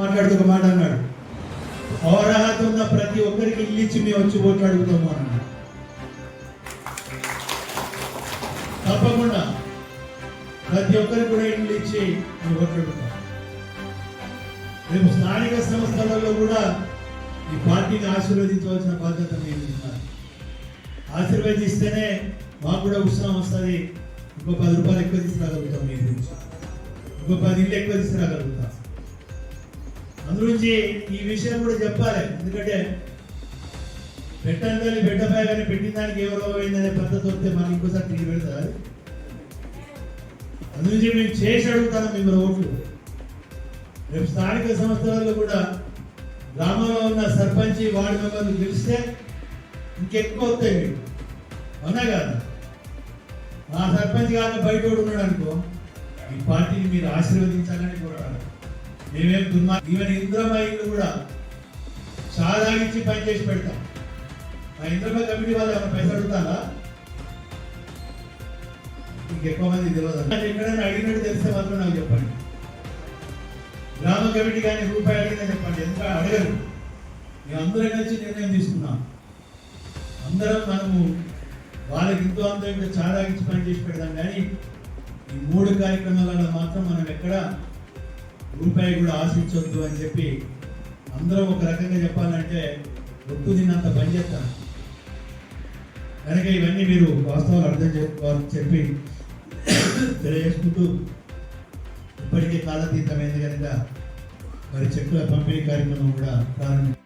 మాట్లాడుతూ ఒక మాట అన్నాడు. అర్హత ఉన్న ప్రతి ఒక్కరికి ఇల్లు ఇచ్చి మేము వచ్చి ఓట్లు అడుగుతాము అన్నాడు. తప్పకుండా ప్రతి ఒక్కరికి కూడా ఇల్లు ఇచ్చి మేము ఓట్లు అడుగుతాం రేపు స్థానిక సంస్థలలో కూడా ఈ పార్టీని ఆశీర్వదించవలసిన బాధ్యత మీరు ఆశీర్వదిస్తేనే మాకు కూడా ఉత్సాహం వస్తుంది. ఇంకో పది రూపాయలు ఎక్కువ తీసుకురాగలుగుతాం మీ గురించి. ఇంకో పది ఇల్లు ఎక్కువ తీసుకురాగలుగుతాం. అందుగురించి ఈ విషయం కూడా చెప్పాలి. ఎందుకంటే పెట్టండి బిడ్డపై కానీ పెట్టిన దానికి ఎవరో పోయిందనే పద్ధతి వస్తే మనకి ఇంకోసారి తిరిగి పెడతారు అది? అందుగురించి మేము చేసి అడుగుతాను మిమ్మల్ని ఓట్లు. రేపు స్థానిక సంస్థలలో కూడా గ్రామంలో ఉన్న సర్పంచ్ వార్డు మెంబర్లు గెలిస్తే ఇంకెక్కువ వస్తాయి. మీకు అవునా కాదు? మా సర్పంచ్ కాదు బయట వాడు ఉన్నాడు అనుకో ఈ పార్టీని మీరు ఆశీర్వదించాలని కోరాలి. మేమేం దుర్మా ఈవెన్ ఇంద్రమ్మ ఇల్లు కూడా చాలా ఇచ్చి పని చేసి పెడతాం. మా ఇంద్రమ్మ కమిటీ వాళ్ళు ఏమైనా పైసలు అడుగుతారా? ఇంకెక్కువ మంది తెలియదు. ఎక్కడైనా అడిగినట్టు తెలిస్తే మాత్రం నాకు చెప్పండి. గ్రామ కమిటీ కానీ రూపాయి అడిగినా చెప్పండి. ఎందుకంటే అడగరు? మేము అందరం కలిసి నిర్ణయం తీసుకున్నాం. అందరం మనము వాళ్ళకి ఇంకో అంతా చాలా ఇచ్చి పనిచేసి చేసి కానీ ఈ మూడు కార్యక్రమాలలో మాత్రం మనం ఎక్కడ రూపాయి కూడా ఆశించొద్దు అని చెప్పి అందరం ఒక రకంగా చెప్పాలంటే ఒట్టు తిన్నంత పని చేస్తాం. కనుక ఇవన్నీ మీరు వాస్తవాలు అర్థం చేసుకోవాలని చెప్పి తెలియజేసుకుంటూ ఇప్పటికే కాలతీతమైంది కనుక మరి చెక్కుల పంపిణీ కార్యక్రమం కూడా ప్రారంభం.